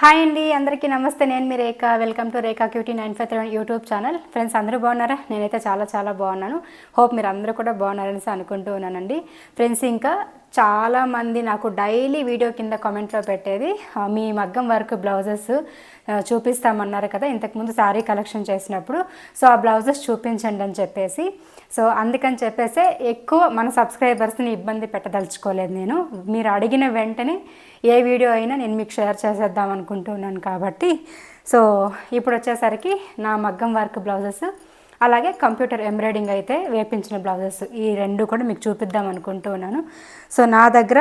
Hi అండి అందరికీ నమస్తే. నేను మీ Rekha. Welcome to Rekha QT nine five three YouTube channel. Friends అందరూ బాగున్నారా? నేనైతే చాలా చాలా బాగున్నాను. హోప్ మీరు అందరూ కూడా బాగున్నారని అనుకుంటూ ఉన్నానండి. ఫ్రెండ్స్ ఇంకా చాలామంది నాకు డైలీ వీడియో కింద కామెంట్లో పెట్టేది మీ మగ్గం వర్క్ బ్లౌజెస్ చూపిస్తామన్నారు కదా ఇంతకుముందు శారీ కలెక్షన్ చేసినప్పుడు. సో ఆ బ్లౌజెస్ చూపించండి అని చెప్పేసి. సో అందుకని చెప్పేసి ఎక్కువ మన సబ్స్క్రైబర్స్ని ఇబ్బంది పెట్టదలుచుకోలేదు నేను. మీరు అడిగిన వెంటనే ఏ వీడియో అయినా నేను మీకు షేర్ చేసేద్దాం అనుకుంటున్నాను కాబట్టి. సో ఇప్పుడు వచ్చేసరికి నా మగ్గం వర్క్ బ్లౌజెస్ అలాగే కంప్యూటర్ ఎంబ్రాయిడింగ్ అయితే వేపించిన బ్లౌజెస్. ఈ రెండు కూడా మీకు చూపిద్దాం అనుకుంటున్నాను. సో నా దగ్గర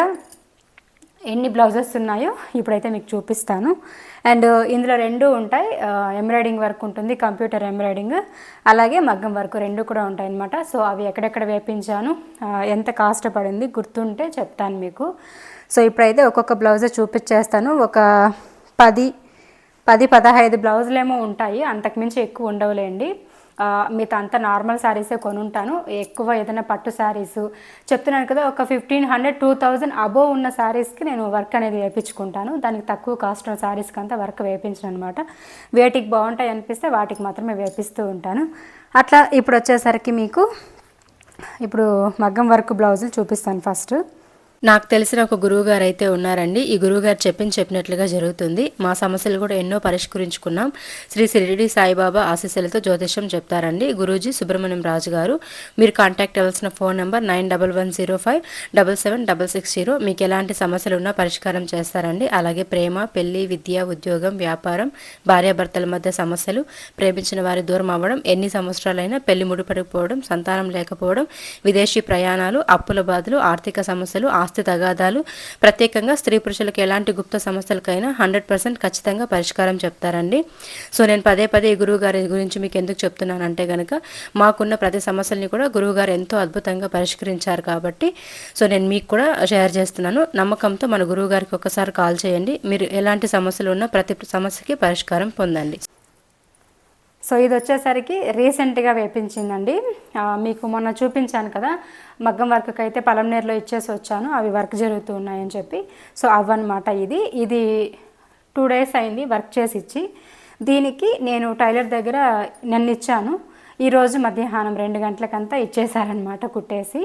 ఎన్ని బ్లౌజెస్ ఉన్నాయో ఇప్పుడైతే మీకు చూపిస్తాను. అండ్ uh, ఇందులో రెండు ఉంటాయి. Uh, ఎంబ్రాయిడింగ్ వర్క్ ఉంటుంది కంప్యూటర్ ఎంబ్రాయిడింగ్. అలాగే మగ్గం వర్క్ రెండు కూడా ఉంటాయి అన్నమాట సో అవి ఎక్కడెక్కడ వేపించాను uh, ఎంత కాస్ట్ పడింది గుర్తుంటే చెప్తాను మీకు. సో ఇప్పుడైతే ఒక్కొక్క బ్లౌజ్ చూపించేస్తాను. ఒక పది పది పదహైదు బ్లౌజులేమో ఉంటాయి. అంతకుమించి ఎక్కువ ఉండవులేండి. ఆ, మిగతా అంతా నార్మల్ శారీసే కొనుంటాను. ఎక్కువ ఏదైనా పట్టు శారీస్ చెప్తున్నాను కదా ఒక fifteen hundred two thousand above ఉన్న శారీస్కి నేను వర్క్ అనేది వేయించుకుంటాను. దానికి తక్కువ కాస్ట్ ఉన్న శారీస్కి అంతా వర్క్ వేయించను అనమాట వేటికి బాగుంటాయి అనిపిస్తే వాటికి మాత్రమే వేపిస్తూ ఉంటాను. అట్లా ఇప్పుడు వచ్చేసరికి మీకు ఇప్పుడు మగ్గం వర్క్ బ్లౌజులు చూపిస్తాను ఫస్ట్ నాకు తెలిసిన ఒక గురువు గారు అయితే ఉన్నారండి. ఈ గురువుగారు చెప్పిన చెప్పింది చెప్పినట్లుగా జరుగుతుంది. మా సమస్యలు కూడా ఎన్నో పరిష్కరించుకున్నాం. శ్రీ షిరిడి సాయిబాబా ఆశీస్సులతో జ్యోతిష్యం చెప్తారండి. గురూజీ సుబ్రహ్మణ్యం రాజు గారు మీరు కాంటాక్ట్ అవ్వాల్సిన phone number nine double one zero five double seven double six zero. మీకు ఎలాంటి సమస్యలు ఉన్నా పరిష్కారం చేస్తారండి. అలాగే ప్రేమ పెళ్ళి విద్య ఉద్యోగం వ్యాపారం భార్యాభర్తల మధ్య సమస్యలు ప్రేమించిన వారి దూరం అవ్వడం ఎన్ని సంవత్సరాలైనా పెళ్ళి ముడిపడిపోవడం సంతానం లేకపోవడం విదేశీ ప్రయాణాలు అప్పుల బాధలు ఆర్థిక సమస్యలు ఆస్తి తగాదాలు. ప్రత్యేకంగా స్త్రీ పురుషులకు ఎలాంటి గుప్త సమస్యలకైనా హండ్రెడ్ పర్సెంట్ ఖచ్చితంగా పరిష్కారం చెప్తారండి. సో నేను పదే పదే ఈ గురువు గారి గురించి మీకు ఎందుకు చెప్తున్నానంటే కనుక మాకున్న ప్రతి సమస్యల్ని కూడా గురువు గారు ఎంతో అద్భుతంగా పరిష్కరించారు కాబట్టి సో నేను మీకు కూడా షేర్ చేస్తున్నాను. నమ్మకంతో మన గురువు గారికి ఒకసారి కాల్ చేయండి. మీరు ఎలాంటి సమస్యలు ఉన్నా ప్రతి సమస్యకి పరిష్కారం పొందండి. సో ఇది వచ్చేసరికి రీసెంట్గా వేపించిందండి. మీకు మొన్న చూపించాను కదా మగ్గం వర్క్కి అయితే పలంనేరులో ఇచ్చేసి వచ్చాను అవి వర్క్ జరుగుతూ ఉన్నాయని చెప్పి. సో అవన్నమాట ఇది. ఇది టూ డేస్ అయింది వర్క్ చేసి ఇచ్చి. దీనికి నేను టైలర్ దగ్గర నన్ను ఇచ్చాను. ఈరోజు మధ్యాహ్నం రెండు గంటలకంతా ఇచ్చేసారనమాట కుట్టేసి.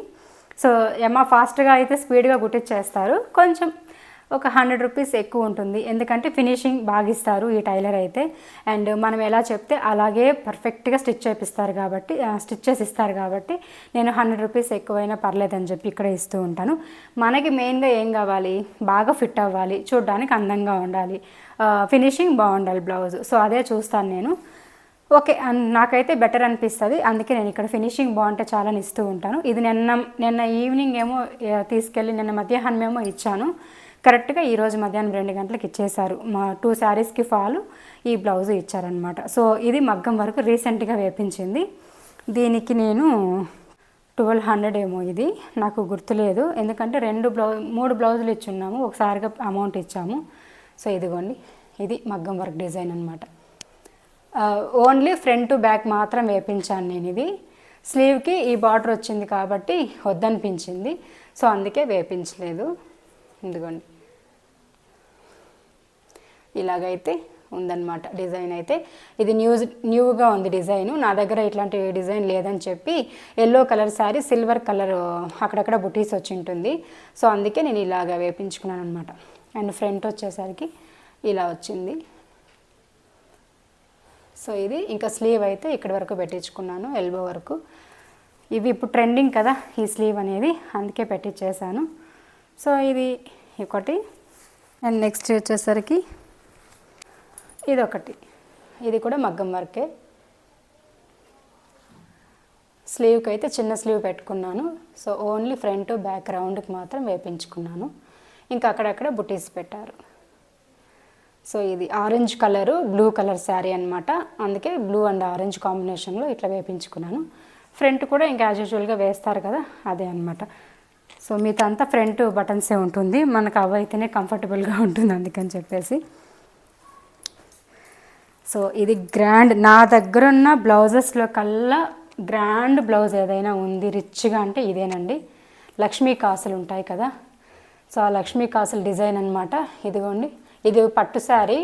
సో ఏమో ఫాస్ట్గా అయితే స్పీడ్గా కుట్టించేస్తారు కొంచెం ఒక హండ్రెడ్ రూపీస్ ఎక్కువ ఉంటుంది. ఎందుకంటే ఫినిషింగ్ బాగా ఇస్తారు ఈ టైలర్ అయితే. అండ్ మనం ఎలా చెప్తే అలాగే పర్ఫెక్ట్గా స్టిచ్ చేపిస్తారు కాబట్టి స్టిచ్ చేసి ఇస్తారు కాబట్టి నేను హండ్రెడ్ రూపీస్ ఎక్కువైనా పర్లేదని చెప్పి ఇక్కడ ఇస్తూ ఉంటాను. మనకి మెయిన్గా ఏం కావాలి? బాగా ఫిట్ అవ్వాలి చూడడానికి అందంగా ఉండాలి ఫినిషింగ్ బాగుండాలి బ్లౌజ్. సో అదే చూస్తాను నేను. ఓకే నాకైతే బెటర్ అనిపిస్తుంది. అందుకే నేను ఇక్కడ ఫినిషింగ్ బాగుంటే చాలా ఇస్తూ ఉంటాను. ఇది నిన్న నిన్న ఈవినింగ్ ఏమో తీసుకెళ్ళి నిన్న మధ్యాహ్నం ఏమో ఇచ్చాను. కరెక్ట్గా ఈరోజు మధ్యాహ్నం రెండు గంటలకు ఇచ్చేశారు. మా టూ శారీస్కి ఫాలు ఈ బ్లౌజ్ ఇచ్చారనమాట సో ఇది మగ్గం వరకు రీసెంట్గా వేపించింది. దీనికి నేను ట్వెల్వ్ హండ్రెడ్ ఏమో ఇది. నాకు గుర్తులేదు ఎందుకంటే రెండు బ్లౌ మూడు బ్లౌజులు ఇచ్చున్నాము. ఒకసారిగా అమౌంట్ ఇచ్చాము. సో ఇదిగోండి. ఇది మగ్గం వర్క్ డిజైన్ అనమాట ఓన్లీ ఫ్రంట్ టు బ్యాక్ మాత్రం వేపించాను నేను ఇది. స్లీవ్కి ఈ బార్డర్ వచ్చింది కాబట్టి వద్దనిపించింది. సో అందుకే వేపించలేదు. ఇదిగోండి. ఇలాగైతే ఉందన్నమాట డిజైన్ అయితే. ఇది న్యూ న్యూగా ఉంది డిజైన్. నా దగ్గర ఇట్లాంటి డిజైన్ లేదని చెప్పి yellow colour sari silver colour అక్కడక్కడ బుటీస్ వచ్చి ఉంటుంది. సో అందుకే నేను ఇలాగ వేపించుకున్నాను అనమాట అండ్ ఫ్రంట్ వచ్చేసరికి ఇలా వచ్చింది. సో ఇది ఇంకా స్లీవ్ అయితే ఇక్కడి వరకు పెట్టించుకున్నాను ఎల్బో వరకు. ఇవి ఇప్పుడు ట్రెండింగ్ కదా ఈ స్లీవ్ అనేది అందుకే పెట్టించేసాను సో ఇది ఒకటి. అండ్ నెక్స్ట్ వచ్చేసరికి ఇదొకటి. ఇది కూడా మగ్గం వర్కే. స్లీవ్కి అయితే చిన్న స్లీవ్ పెట్టుకున్నాను. సో ఓన్లీ ఫ్రంట్ బ్యాక్ రౌండ్కి మాత్రం వేపించుకున్నాను. ఇంకా అక్కడక్కడ బుటీస్ పెట్టారు. సో ఇది orange colour blue colour sari అనమాట అందుకే బ్లూ అండ్ ఆరెంజ్ కాంబినేషన్లో ఇట్లా వేపించుకున్నాను. ఫ్రంట్ కూడా ఇంకా యాజ్ యూజువల్గా వేస్తారు కదా అదే అనమాట సో మీతో అంతా ఫ్రంట్ బటన్సే ఉంటుంది. మనకు అవైతేనే కంఫర్టబుల్గా ఉంటుంది అందుకని చెప్పేసి. సో ఇది గ్రాండ్. నా దగ్గర ఉన్న బ్లౌజెస్లో కల్లా గ్రాండ్ బ్లౌజ్ ఏదైనా ఉంది రిచ్గా అంటే ఇదేనండి. లక్ష్మీ కాసులు ఉంటాయి కదా. సో ఆ లక్ష్మీ కాసులు డిజైన్ అనమాట ఇదిగోండి. ఇది పట్టు sari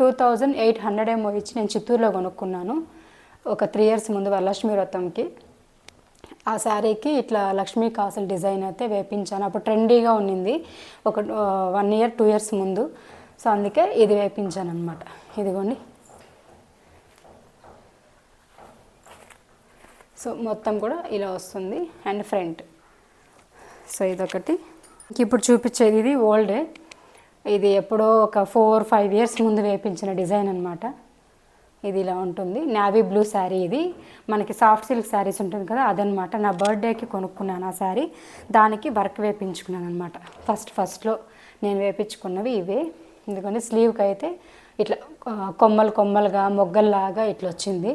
two thousand eight hundred ఏమో ఇచ్చి నేను చిత్తూరులో కొనుక్కున్నాను. ఒక త్రీ ఇయర్స్ ముందు వరలక్ష్మి వ్రతంకి. ఆ శారీకి ఇట్లా లక్ష్మీ కాసులు డిజైన్ అయితే వేపించాను. అప్పుడు ట్రెండీగా ఉన్నింది. ఒక వన్ ఇయర్ టూ ఇయర్స్ ముందు. సో అందుకే ఇది వేపించాను అనమాట ఇదిగోండి. సో మొత్తం కూడా ఇలా వస్తుంది. And front. సో ఇదొకటి. ఇప్పుడు చూపించేది ఇది ఓల్డే. ఇది ఎప్పుడో ఒక ఫోర్ ఫైవ్ ఇయర్స్ ముందు వేపించిన డిజైన్ అనమాట ఇది ఇలా ఉంటుంది. నావీ బ్లూ శారీ ఇది. మనకి సాఫ్ట్ సిల్క్ శారీస్ ఉంటుంది కదా అదనమాట నా బర్త్డేకి కొనుక్కున్నాను ఆ శారీ. దానికి వర్క్ వేపించుకున్నాను అనమాట ఫస్ట్ ఫస్ట్లో నేను వేపించుకున్నవి ఇవే. ఎందుకంటే స్లీవ్కి అయితే ఇట్లా కొమ్మలు కొమ్మలుగా మొగ్గల్లాగా ఇట్లా వచ్చింది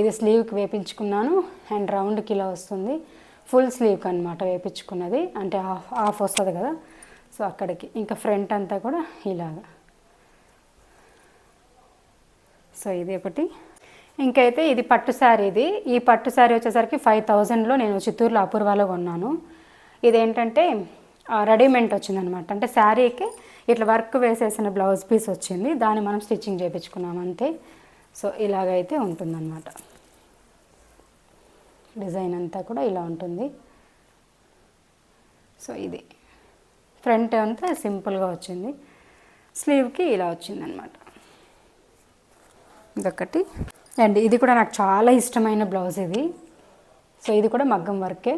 ఇది స్లీవ్కి వేపించుకున్నాను. అండ్ రౌండ్కి ఇలా వస్తుంది. ఫుల్ స్లీవ్కి అనమాట వేపించుకున్నది. అంటే హాఫ్ హాఫ్ వస్తుంది కదా. సో అక్కడికి ఇంకా ఫ్రంట్ అంతా కూడా ఇలాగా. సో ఇది ఒకటి. ఇంకైతే ఇది పట్టు శారీ ఇది. ఈ పట్టు శారీ వచ్చేసరికి ఫైవ్ థౌజండ్లో నేను చిత్తూరులో అపూర్వాలో కొన్నాను. ఇదేంటంటే రెడీమేడ్ వచ్చిందనమాట అంటే శారీకి ఇట్లా వర్క్ వేసేసిన బ్లౌజ్ పీస్ వచ్చింది. దాన్ని మనం స్టిచ్చింగ్ చేయించుకున్నాం అంతే. సో ఇలాగైతే ఉంటుందన్నమాట. డిజైన్ అంతా కూడా ఇలా ఉంటుంది. సో ఇది. ఫ్రంట్ అంతా సింపుల్గా వచ్చింది. స్లీవ్కి ఇలా వచ్చిందనమాట ఇదొకటి అండ్ ఇది కూడా నాకు చాలా ఇష్టమైన బ్లౌజ్ ఇది. సో ఇది కూడా మగ్గం వర్కే.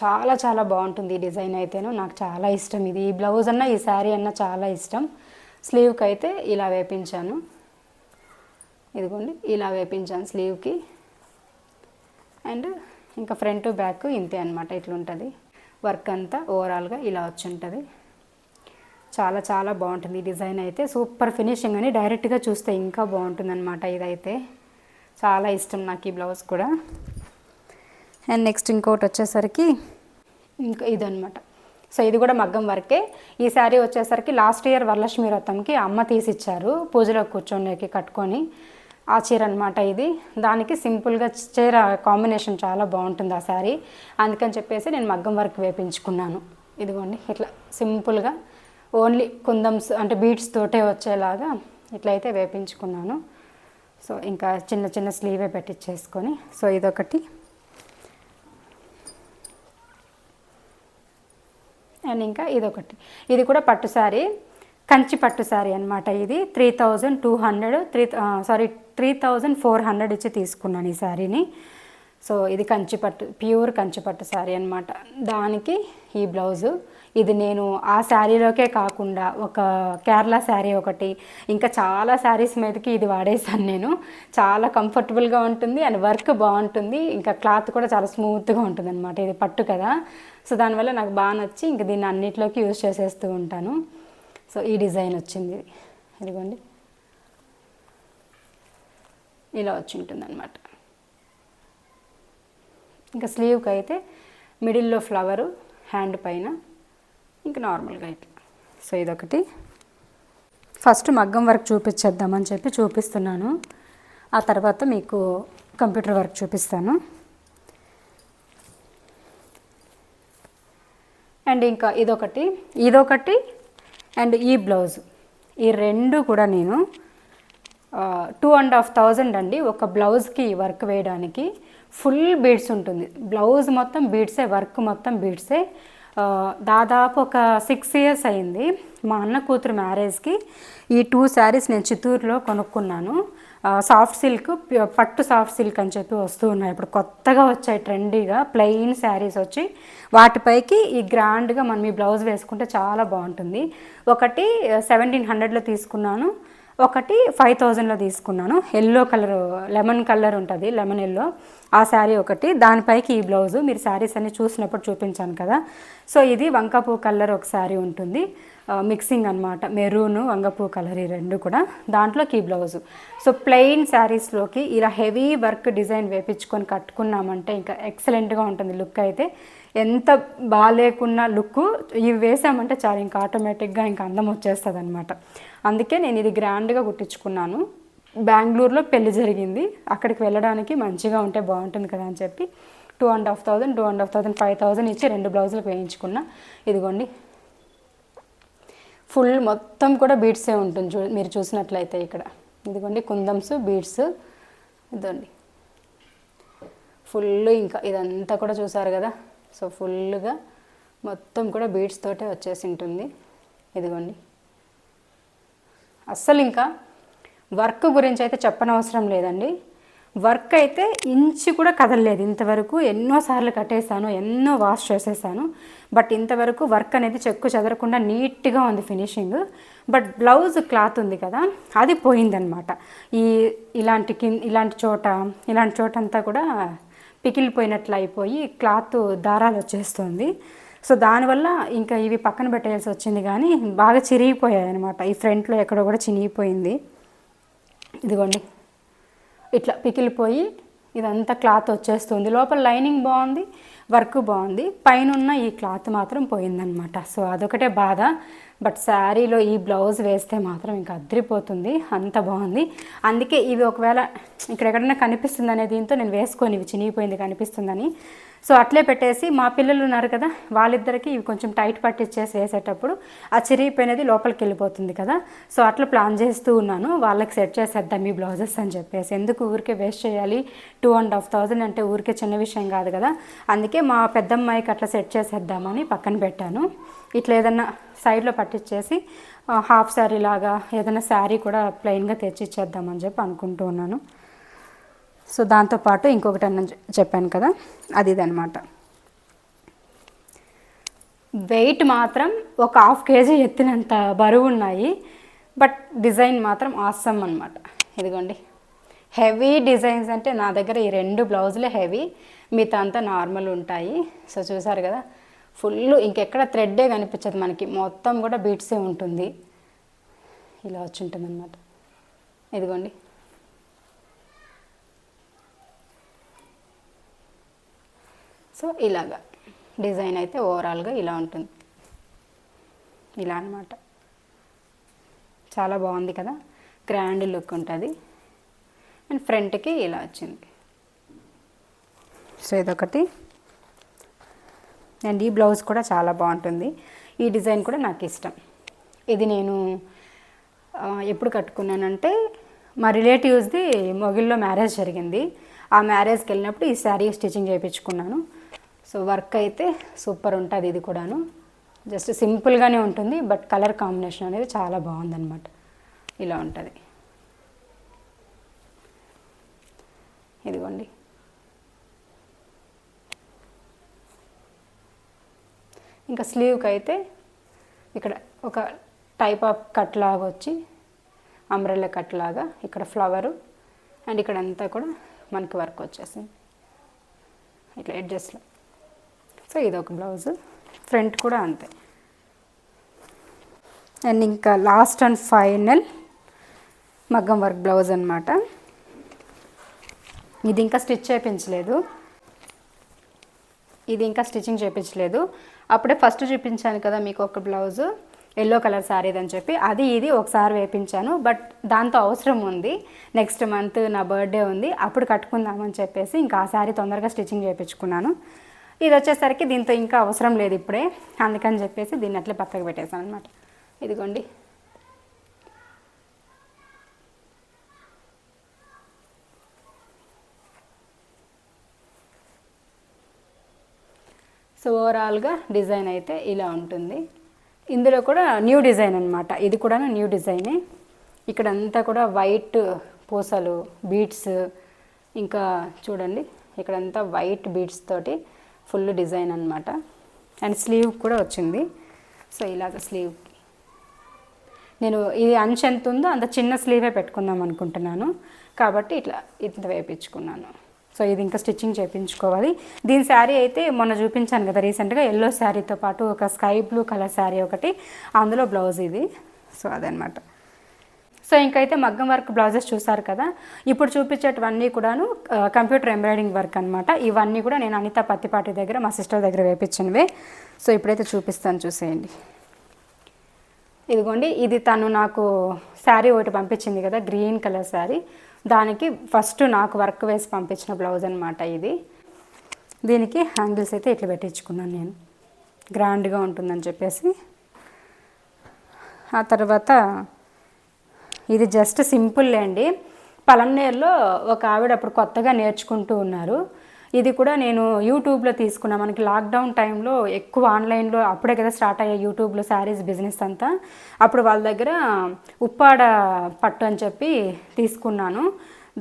చాలా చాలా బాగుంటుంది ఈ డిజైన్ అయితేను. నాకు చాలా ఇష్టం ఇది. ఈ బ్లౌజ్ అన్న ఈ శారీ అన్న చాలా ఇష్టం. స్లీవ్కి అయితే ఇలా వేపించాను. ఇదిగోండి ఇలా వేపించాను స్లీవ్కి. అండ్ ఇంకా ఫ్రంట్ బ్యాక్ ఇంతే అనమాట ఇట్లుంటుంది. వర్క్ అంతా ఓవరాల్గా ఇలా వచ్చి ఉంటుంది చాలా చాలా బాగుంటుంది ఈ డిజైన్ అయితే. సూపర్ ఫినిషింగ్ అని డైరెక్ట్గా చూస్తే ఇంకా బాగుంటుంది అనమాట ఇదైతే. చాలా ఇష్టం నాకు ఈ బ్లౌజ్ కూడా. అండ్ నెక్స్ట్ ఇంకోటి వచ్చేసరికి ఇంకా ఇదనమాట సో ఇది కూడా మగ్గం వర్కే. ఈ శారీ వచ్చేసరికి లాస్ట్ ఇయర్ వరలక్ష్మి వ్రతంకి అమ్మ తీసిచ్చారు. పూజలో కూర్చొని కట్టుకొని. ఆ చీర అనమాట ఇది. దానికి సింపుల్గా చీర కాంబినేషన్ చాలా బాగుంటుంది ఆ శారీ. అందుకని చెప్పేసి నేను మగ్గం వర్క్ వేపించుకున్నాను. ఇదిగోండి ఇట్లా సింపుల్గా ఓన్లీ కుందమ్స్ అంటే బీట్స్ తోటే వచ్చేలాగా ఇట్లయితే వేపించుకున్నాను. సో ఇంకా చిన్న చిన్న స్లీవే పెట్టించేసుకొని సో ఇదొకటి. అండ్ ఇంకా ఇదొకటి. ఇది కూడా పట్టు శారీ కంచి పట్టు శారీ అనమాట ఇది. Three thousand two hundred three sorry three thousand four hundred ఇచ్చి తీసుకున్నాను ఈ శారీని సో ఇది కంచి పట్టు ప్యూర్ కంచి పట్టు శారీ అనమాట దానికి ఈ బ్లౌజు. ఇది నేను ఆ శారీలోకే కాకుండా ఒక కేరళ శారీ ఒకటి ఇంకా చాలా శారీస్ మీదకి ఇది వాడేసాను నేను. చాలా కంఫర్టబుల్గా ఉంటుంది అండ్ వర్క్ బాగుంటుంది. ఇంకా క్లాత్ కూడా చాలా స్మూత్గా ఉంటుంది అనమాట ఇది పట్టు కదా. సో దానివల్ల నాకు బాగా నచ్చి ఇంక దీన్ని అన్నిట్లోకి యూజ్ చేసేస్తూ ఉంటాను. సో ఈ డిజైన్ వచ్చింది. ఇదిగోండి. ఇలా వచ్చి ఉంటుంది అనమాట ఇంకా స్లీవ్కి అయితే మిడిల్లో ఫ్లవరు హ్యాండ్ పైన ఇంకా నార్మల్గా ఇట్లా. సో ఇదొకటి. ఫస్ట్ మగ్గం వర్క్ చూపించేద్దామని చెప్పి చూపిస్తున్నాను. ఆ తర్వాత మీకు కంప్యూటర్ వర్క్ చూపిస్తాను. అండ్ ఇంకా ఇదొకటి. ఇదొకటి అండ్ ఈ బ్లౌజ్. ఈ రెండు కూడా నేను టూ అండ్ హాఫ్ థౌజండ్ అండి. ఒక బ్లౌజ్కి వర్క్ వేయడానికి ఫుల్ బీడ్స్ ఉంటుంది. బ్లౌజ్ మొత్తం బీడ్సే వర్క్ మొత్తం బీడ్సే. దాదాపు ఒక సిక్స్ ఇయర్స్ అయింది మా అన్న కూతురు మ్యారేజ్కి. ఈ టూ శారీస్ నేను చిత్తూరులో కొనుక్కున్నాను. సాఫ్ట్ సిల్క్ పట్టు సాఫ్ట్ సిల్క్ అని చెప్పి వస్తూ ఉన్నాయి. ఇప్పుడు కొత్తగా వచ్చాయి ట్రెండీగా ప్లెయిన్ శారీస్ వచ్చి. వాటిపైకి ఈ గ్రాండ్గా మనం ఈ బ్లౌజ్ వేసుకుంటే చాలా బాగుంటుంది. ఒకటి సెవెంటీన్ హండ్రెడ్లో తీసుకున్నాను. ఒకటి ఫైవ్ థౌజండ్లో తీసుకున్నాను. ఎల్లో కలర్ లెమన్ కలర్ ఉంటుంది లెమన్ ఎల్లో. ఆ శారీ ఒకటి. దానిపైకి ఈ బ్లౌజు. మీరు శారీస్ అన్ని చూసినప్పుడు చూపించాను కదా. సో ఇది వంకపు కలర్ ఒక శారీ ఉంటుంది. మిక్సింగ్ అనమాట మెరూన్ వంగపూ కలర్ ఈ రెండు కూడా. దాంట్లోకి ఈ బ్లౌజు సో ప్లెయిన్ శారీస్లోకి ఇలా హెవీ వర్క్ డిజైన్ వేపించుకొని కట్టుకున్నామంటే ఇంకా ఎక్సలెంట్గా ఉంటుంది లుక్ అయితే. ఎంత బాగాలేకున్న లుక్ ఇవి వేసామంటే చాలా ఇంకా ఆటోమేటిక్గా ఇంకా అందం వచ్చేస్తుంది అనమాట అందుకే నేను ఇది గ్రాండ్గా కుట్టించుకున్నాను. బెంగళూరులో పెళ్ళి జరిగింది. అక్కడికి వెళ్ళడానికి మంచిగా ఉంటే బాగుంటుంది కదా అని చెప్పి two and half thousand two and half thousand five thousand ఇచ్చి రెండు బ్లౌజులు వేయించుకున్నా. ఇదిగోండి ఫుల్ మొత్తం కూడా బీడ్సే ఉంటుంది చూ మీరు చూసినట్లయితే ఇక్కడ. ఇదిగోండి కుందమ్స్ బీడ్స్ ఇదండి ఫుల్ ఇంకా ఇదంతా కూడా చూసారు కదా? సో ఫుల్గా మొత్తం కూడా బీడ్స్ తోటే వచ్చేసి ఉంటుంది. ఇదిగోండి. అస్సలు ఇంకా వర్క్ గురించి అయితే చెప్పనవసరం లేదండి. వర్క్ అయితే ఇంచు కూడా కదలలేదు. ఇంతవరకు ఎన్నోసార్లు కట్టేశాను ఎన్నో వాష్ చేసేసాను బట్ ఇంతవరకు వర్క్ అనేది చెక్కు చెదరకుండా నీట్గా ఉంది ఫినిషింగ్. బట్ బ్లౌజ్ క్లాత్ ఉంది కదా అది పోయిందనమాట ఈ ఇలాంటి కింద ఇలాంటి చోట ఇలాంటి చోట అంతా కూడా పికిలిపోయినట్లు అయిపోయి క్లాత్ దారాలు వచ్చేస్తుంది. సో దానివల్ల ఇంకా ఇవి పక్కన పెట్టేయాల్సి వచ్చింది కానీ బాగా చిరిగిపోయాయి అనమాట ఈ ఫ్రంట్లో ఎక్కడో కూడా చినిగిపోయింది. ఇదిగోండి. ఇట్లా పికిలిపోయి ఇదంతా క్లాత్ వచ్చేస్తుంది. లోపల లైనింగ్ బాగుంది వర్క్ బాగుంది. పైన ఉన్న ఈ క్లాత్ మాత్రం పోయిందనమాట సో అదొకటే బాధ. బట్ శారీలో ఈ బ్లౌజ్ వేస్తే మాత్రం ఇంకా అద్రిపోతుంది. అంత బాగుంది. అందుకే ఇవి ఒకవేళ ఇక్కడ ఎక్కడైనా కనిపిస్తుంది అనే దీంతో నేను వేసుకొని ఇవి చినిగిపోయింది కనిపిస్తుందని. సో అట్లే పెట్టేసి మా పిల్లలు ఉన్నారు కదా వాళ్ళిద్దరికి ఇవి కొంచెం టైట్ పట్టించేసి వేసేటప్పుడు ఆ చిరిగిపోయినది లోపలికి వెళ్ళిపోతుంది కదా. సో అట్లా ప్లాన్ చేస్తూ ఉన్నాను వాళ్ళకి సెట్ చేసేద్దాం ఈ బ్లౌజెస్ అని చెప్పేసి. ఎందుకు ఊరికే వేస్ట్ చేయాలి? టూ అండ్ హాఫ్ థౌజండ్ అంటే ఊరికే చిన్న విషయం కాదు కదా. అందుకే మా పెద్దమ్మాయికి అట్లా సెట్ చేసేద్దామని పక్కన పెట్టాను. ఇట్లా ఏదన్నా సైడ్లో పట్టించేసి హాఫ్ శారీ లాగా ఏదైనా శారీ కూడా ప్లెయిన్గా తెచ్చిచ్చేద్దామని చెప్పి అనుకుంటూ ఉన్నాను. సో దాంతోపాటు ఇంకొకటి అన్న చెప్పాను కదా అది ఇదనమాట వెయిట్ మాత్రం ఒక హాఫ్ కేజీ ఎత్తినంత బరువు ఉన్నాయి బట్ డిజైన్ మాత్రం ఆసమ్ అనమాట ఇదిగోండి. హెవీ డిజైన్స్ అంటే నా దగ్గర ఈ రెండు బ్లౌజులే హెవీ మిగతా అంతా నార్మల్ ఉంటాయి. సో చూసారు కదా ఫుల్ ఇంకెక్కడ థ్రెడ్డే కనిపించదు మనకి మొత్తం కూడా బీట్సే ఉంటుంది. ఇలా వచ్చి ఉంటుంది అనమాట ఇదిగోండి. సో ఇలాగా డిజైన్ అయితే ఓవరాల్గా ఇలా ఉంటుంది. ఇలా అన్నమాట. చాలా బాగుంది కదా? గ్రాండ్ లుక్ ఉంటుంది. అండ్ ఫ్రంట్కి ఇలా వచ్చింది. సో ఇదొకటి. అండ్ ఈ బ్లౌజ్ కూడా చాలా బాగుంటుంది. ఈ డిజైన్ కూడా నాకు ఇష్టం. ఇది నేను ఎప్పుడు కట్టుకున్నానంటే మా రిలేటివ్స్ది మొగిల్లో మ్యారేజ్ జరిగింది. ఆ మ్యారేజ్కి వెళ్ళినప్పుడు ఈ శారీ స్టిచ్చింగ్ చేయించుకున్నాను. సో వర్క్ అయితే సూపర్ ఉంటుంది ఇది కూడాను. జస్ట్ సింపుల్గానే ఉంటుంది బట్ కలర్ కాంబినేషన్ అనేది చాలా బాగుందన్నమాట. ఇలా ఉంటుంది. ఇదిగోండి. ఇంకా స్లీవ్కి అయితే ఇక్కడ ఒక టైప్ ఆఫ్ కట్ లాగా వచ్చి అంబ్రెల్లా కట్ లాగా ఇక్కడ ఫ్లవరు అండ్ ఇక్కడ అంతా కూడా మనకి వర్క్ వచ్చేసింది. ఇట్లా అడ్జస్ట్లో సో ఇది ఒక బ్లౌజ్. ఫ్రంట్ కూడా అంతే. అండ్ ఇంకా లాస్ట్ అండ్ ఫైనల్ మగ్గం వర్క్ బ్లౌజ్ అనమాట ఇది ఇంకా స్టిచ్ చేయించలేదు ఇది ఇంకా స్టిచ్చింగ్ చేయించలేదు అప్పుడే ఫస్ట్ చూపించాను కదా మీకు ఒక బ్లౌజ్ ఎల్లో కలర్ శారీ అని చెప్పి. అది ఇది ఒకసారి వేపించాను బట్ దాంతో అవసరం ఉంది. నెక్స్ట్ మంత్ నా బర్త్డే ఉంది అప్పుడు కట్టుకుందామని చెప్పేసి ఇంకా ఆ శారీ తొందరగా స్టిచ్చింగ్ చేయించుకున్నాను ఇది వచ్చేసరికి దీంతో ఇంకా అవసరం లేదు ఇప్పుడే. అందుకని చెప్పేసి దీన్ని అట్లా పక్కకు పెట్టేశాను అనమాట ఇదిగోండి. సో ఓవరాల్గా డిజైన్ అయితే ఇలా ఉంటుంది. ఇందులో కూడా న్యూ డిజైన్ అనమాట ఇది కూడా న్యూ డిజైనే. ఇక్కడ అంతా కూడా వైట్ పూసలు బీడ్స్ ఇంకా చూడండి ఇక్కడంతా వైట్ బీడ్స్ తోటి ఫుల్ డిజైన్ అనమాట అండ్ స్లీవ్ కూడా వచ్చింది. సో ఇలాగ స్లీవ్కి నేను ఇది అంచు ఎంత ఉందో అంత చిన్న స్లీవే పెట్టుకుందాం అనుకుంటున్నాను. కాబట్టి ఇట్లా ఇంత వేయించుకున్నాను సో ఇది ఇంకా స్టిచ్చింగ్ చేయించుకోవాలి దీని శారీ అయితే మొన్న చూపించాను కదా రీసెంట్గా ఎల్లో శారీతో పాటు ఒక స్కై బ్లూ కలర్ శారీ ఒకటి అందులో బ్లౌజ్ ఇది. సో అదనమాట సో ఇంకైతే మగ్గం వర్క్ బ్లౌజెస్ చూసారు కదా? ఇప్పుడు చూపించేటివన్నీ కూడాను కంప్యూటర్ ఎంబ్రాయిడింగ్ వర్క్ అనమాట ఇవన్నీ కూడా నేను అనిత పత్తిపాటి దగ్గర మా సిస్టర్ దగ్గర వేపించినవే. సో ఇప్పుడైతే చూపిస్తాను చూసేయండి. ఇదిగోండి ఇది తను నాకు శారీ ఒకటి పంపించింది కదా గ్రీన్ కలర్ శారీ. దానికి ఫస్ట్ నాకు వర్క్ వేసి పంపించిన బ్లౌజ్ అనమాట ఇది. దీనికి హ్యాంగిల్స్ అయితే ఇట్లా పెట్టించుకున్నాను నేను. గ్రాండ్గా ఉంటుందని చెప్పేసి. ఆ తర్వాత ఇది జస్ట్ సింపుల్ అండి. పలంనేరులో ఒక ఆవిడ అప్పుడు కొత్తగా నేర్చుకుంటూ ఉన్నారు. ఇది కూడా నేను యూట్యూబ్లో తీసుకున్నా. మనకి లాక్డౌన్ టైంలో ఎక్కువ ఆన్లైన్లో అప్పుడే కదా స్టార్ట్ అయ్యే యూట్యూబ్లో శారీస్ బిజినెస్ అంతా. అప్పుడు వాళ్ళ దగ్గర ఉప్పాడ పట్టు అని చెప్పి తీసుకున్నాను.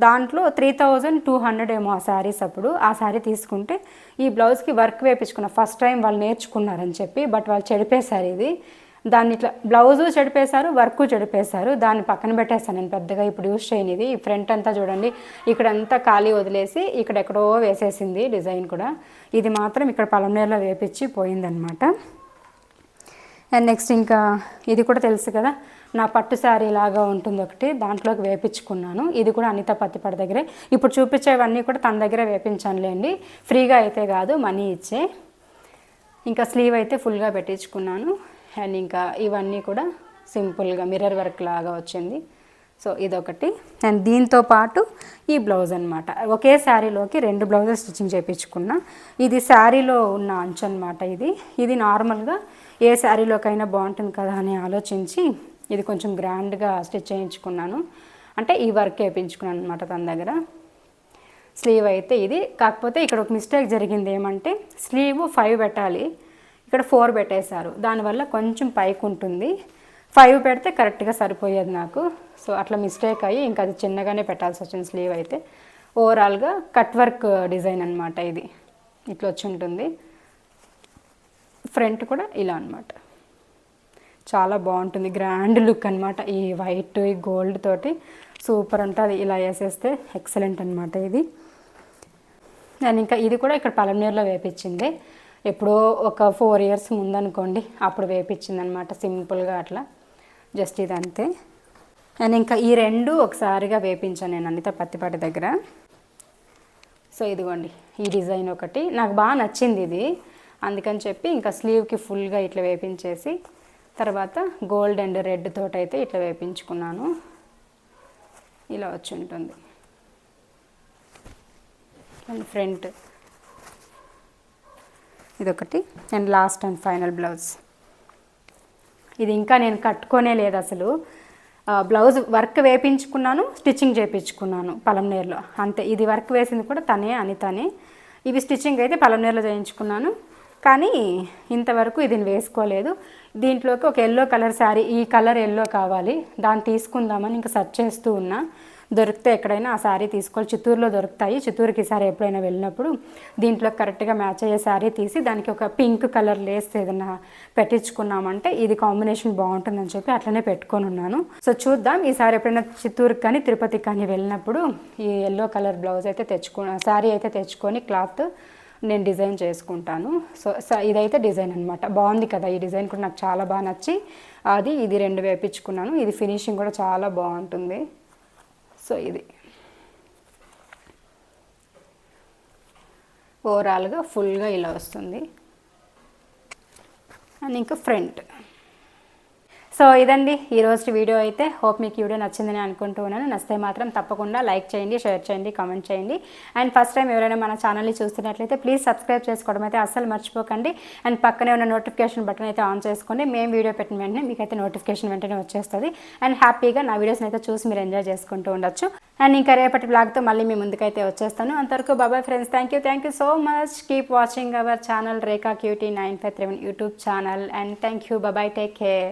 దాంట్లో త్రీ థౌజండ్ టూ హండ్రెడ్ ఏమో ఆ శారీస్ అప్పుడు. ఆ శారీ తీసుకుంటే ఈ బ్లౌజ్కి వర్క్ వేయించుకున్న ఫస్ట్ టైం వాళ్ళు నేర్చుకున్నారని చెప్పి బట్ వాళ్ళు చెడిపేశారు ఇది. దాన్ని ఇట్లా బ్లౌజు చెడిపేశారు వర్క్ చెడిపేశారు దాన్ని పక్కన పెట్టేస్తాను నేను పెద్దగా ఇప్పుడు యూస్ చేయనిది. ఈ ఫ్రంట్ అంతా చూడండి ఇక్కడ అంతా ఖాళీ వదిలేసి ఇక్కడ ఎక్కడో వేసేసింది డిజైన్ కూడా. ఇది మాత్రం ఇక్కడ పలంనేరులో వేపించి పోయిందనమాట. అండ్ నెక్స్ట్ ఇంకా ఇది కూడా తెలుసు కదా నా పట్టు శారీ లాగా ఉంటుంది ఒకటి దాంట్లోకి వేపించుకున్నాను. ఇది కూడా అనిత పత్తిపడ దగ్గరే. ఇప్పుడు చూపించేవన్నీ కూడా తన దగ్గర వేపించానులేండి. ఫ్రీగా అయితే కాదు మనీ ఇచ్చే. ఇంకా స్లీవ్ అయితే ఫుల్గా పెట్టించుకున్నాను. అండ్ ఇంకా ఇవన్నీ కూడా సింపుల్గా మిర్రర్ వర్క్ లాగా వచ్చింది. సో ఇదొకటి. అండ్ దీంతో పాటు ఈ బ్లౌజ్ అనమాట ఒకే శారీలోకి రెండు బ్లౌజెస్ స్టిచ్చింగ్ చేయించుకున్నా ఇది శారీలో ఉన్న అంచు అనమాట ఇది. ఇది నార్మల్గా ఏ శారీలోకైనా బాగుంటుంది కదా అని ఆలోచించి ఇది కొంచెం గ్రాండ్గా స్టిచ్ చేయించుకున్నాను. అంటే ఈ వర్క్ వేయించుకున్నాను అనమాట తన దగ్గర. స్లీవ్ అయితే ఇది. కాకపోతే ఇక్కడ ఒక మిస్టేక్ జరిగింది ఏమంటే స్లీవ్ ఫైవ్ పెట్టాలి. ఇక్కడ ఫోర్ పెట్టేశారు. దానివల్ల కొంచెం పైకి ఉంటుంది. ఫైవ్ పెడితే కరెక్ట్గా సరిపోయేది నాకు. సో అట్లా మిస్టేక్ అయ్యి ఇంకా అది చిన్నగానే పెట్టాల్సి వచ్చింది స్లీవ్ అయితే. ఓవరాల్గా కట్ వర్క్ డిజైన్ అనమాట ఇది. ఇట్లా వచ్చి ఉంటుంది. ఫ్రంట్ కూడా ఇలా అనమాట చాలా బాగుంటుంది. గ్రాండ్ లుక్ అనమాట ఈ వైట్ ఈ గోల్డ్ తోటి సూపర్ ఉంటుంది ఇలా వేసేస్తే ఎక్సలెంట్ అనమాట ఇది. నేను ఇంకా ఇది కూడా ఇక్కడ పలమనేరులో వేపించింది. ఎప్పుడో ఒక ఫోర్ ఇయర్స్ ముందనుకోండి అప్పుడు వేపించింది అనమాట సింపుల్గా అట్లా. జస్ట్ ఇది అంతే నేను ఇంకా ఈ రెండు ఒకసారిగా వేపించాను నేను అనిత పత్తిపాటి దగ్గర. సో ఇదిగోండి ఈ డిజైన్ ఒకటి. నాకు బాగా నచ్చింది ఇది. అందుకని చెప్పి ఇంకా స్లీవ్కి ఫుల్గా ఇట్లా వేపించేసి తర్వాత గోల్డ్ అండ్ రెడ్ తోట అయితే ఇట్లా వేపించుకున్నాను. ఇలా వచ్చి ఉంటుంది. And front. ఇదొకటి. And last and final blouse. ఇది ఇంకా నేను కట్టుకోనే లేదు అసలు. బ్లౌజ్ వర్క్ వేపించుకున్నాను స్టిచ్చింగ్ చేయించుకున్నాను పలంనేరులో అంతే ఇది వర్క్ వేసింది కూడా తనే అని తనే ఇవి స్టిచ్చింగ్ అయితే పలంనేరులో చేయించుకున్నాను. కానీ ఇంతవరకు ఇది వేసుకోలేదు. దీంట్లోకి ఒక ఎల్లో కలర్ శారీ ఈ కలర్ ఎల్లో కావాలి. దాన్ని తీసుకుందామని ఇంకా సెర్చ్ చేస్తూ ఉన్నా. దొరికితే ఎక్కడైనా ఆ శారీ తీసుకోవాలి. చిత్తూరులో దొరుకుతాయి. చిత్తూరుకి ఈసారి ఎప్పుడైనా వెళ్ళినప్పుడు దీంట్లో కరెక్ట్గా మ్యాచ్ అయ్యే శారీ తీసి దానికి ఒక పింక్ కలర్ లేస్ ఏదైనా పెట్టించుకున్నామంటే ఇది కాంబినేషన్ బాగుంటుందని చెప్పి అట్లనే పెట్టుకొని ఉన్నాను. సో చూద్దాం. ఈసారి ఎప్పుడైనా చిత్తూరుకి కానీ తిరుపతికి కానీ వెళ్ళినప్పుడు ఈ ఎల్లో కలర్ బ్లౌజ్ అయితే తెచ్చుకు శారీ అయితే తెచ్చుకొని క్లాత్ నేను డిజైన్ చేసుకుంటాను. సో స- ఇదైతే డిజైన్ అనమాట బాగుంది కదా. ఈ డిజైన్ కూడా నాకు చాలా బాగా నచ్చి అది ఇది రెండు వేపించుకున్నాను ఇది ఫినిషింగ్ కూడా చాలా బాగుంటుంది. సో ఇది. ఓవరాల్గా ఫుల్గా ఇలా వస్తుంది. అండ్ ఇంకా ఫ్రంట్ సో ఇదండి. ఈరోజు వీడియో అయితే హోప్ మీకు వీడియో నచ్చిందని అనుకుంటూ ఉన్నాను. నచ్చితే మాత్రం తప్పకుండా లైక్ చేయండి షేర్ చేయండి కామెంట్ చేయండి. అండ్ ఫస్ట్ టైం ఎవరైనా మన ఛానల్ని చూస్తున్నట్లయితే ప్లీజ్ సబ్స్క్రైబ్ చేసుకోవడం అయితే అస్సలు మర్చిపోకండి. అండ్ పక్కనే ఉన్న నోటిఫికేషన్ బటన్ అయితే ఆన్ చేసుకోండి మేము వీడియో పెట్టిన వెంటనే మీకైతే నోటిఫికేషన్ వెంటనే వచ్చేస్తుంది. అండ్ హ్యాపీగా నా వీడియోస్ని అయితే చూసి మీరు ఎంజాయ్ చేసుకుంటూ ఉండొచ్చు. అండ్ ఇంకా రేపటి బ్లాగ్తో మళ్ళీ మీ ముందుకైతే వచ్చేస్తాను. అంతవరకు bye bye friends thank you thank you so much keep watching our channel Rekha cutie nine five three YouTube channel and thank you bye bye take care